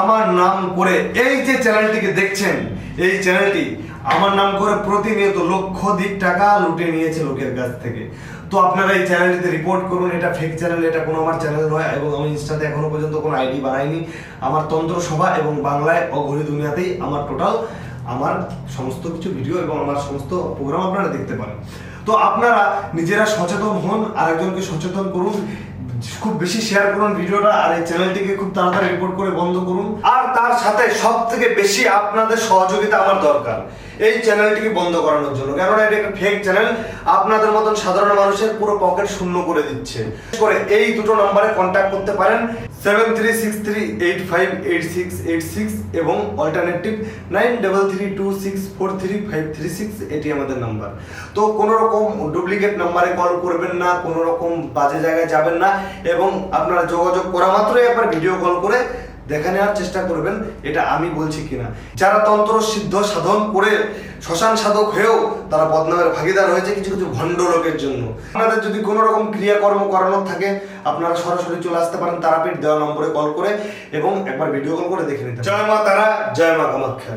আমার নাম করে এই যে চ্যানেলটিকে দেখছেন, এই চ্যানেলটি আমার নাম করে প্রতিনিয়ত লক্ষাধিক টাকা লুটে নিয়েছে লোকের কাছ থেকে। তো আপনারা এই চ্যানেলটিতে রিপোর্ট করুন, এটা ফেক চ্যানেল এটা কোনো আমার চ্যানেল নয় এবং আমি ইনস্টাতে এখনও পর্যন্ত কোনো আইডি বানাইনি। আমার তন্ত্র সভা এবং বাংলায় অঘরি দুনিয়াতেই আমার টোটাল আমার সমস্ত কিছু ভিডিও এবং আমার সমস্ত প্রোগ্রাম আপনারা দেখতে পারেন। তো আপনারা নিজেরা সচেতন হন আর একজনকে সচেতন করুন খুব বেশি শেয়ার করুন ভিডিওটা আর এই চ্যানেলটিকে খুব তাড়াতাড়ি রিপোর্ট করে বন্ধ করুন। আর তার সাথে সব থেকে বেশি আপনাদের সহযোগিতা আমার দরকার। এই চ্যানেলটিকে বন্ধ করানোর জন্য। কেননা এটা একটা ফেক চ্যানেল আপনাদের মতন সাধারণ মানুষের পুরো পকেট শূন্য করে দিচ্ছে। করে এই দুটো নম্বরে কন্ট্যাক্ট করতে পারেন। Seven three six three eight five eight six eight six এবং alternative nine double three two six four three five three six এটি আমাদের নাম্বার তো কোনো রকম ডুপ্লিকেট নাম্বারে কল করবেন না কোনো রকম বাজে জায়গায় যাবেন না এবং আপনারা যোগাযোগ করা মাত্রই একবার ভিডিও কল করে দেখে নেওয়ার চেষ্টা করবেন, এটা আমি বলছি কিনা। যারা তন্ত্র সিদ্ধ সাধন করে শ্মশান সাধক হয়েও তারা বদনামের ভাগিদার হয়েছে কিছু কিছু ভণ্ড লোকের জন্য। আপনাদের যদি কোনো রকম ক্রিয়াকর্ম করানোর থাকে, আপনারা সরাসরি চলে আসতে পারেন তারাপীঠ দেওয়া নম্বরে কল করে এবং একবার ভিডিও কল করে দেখে নিতে জয় মা তারা, জয় মা কামাখ্যা।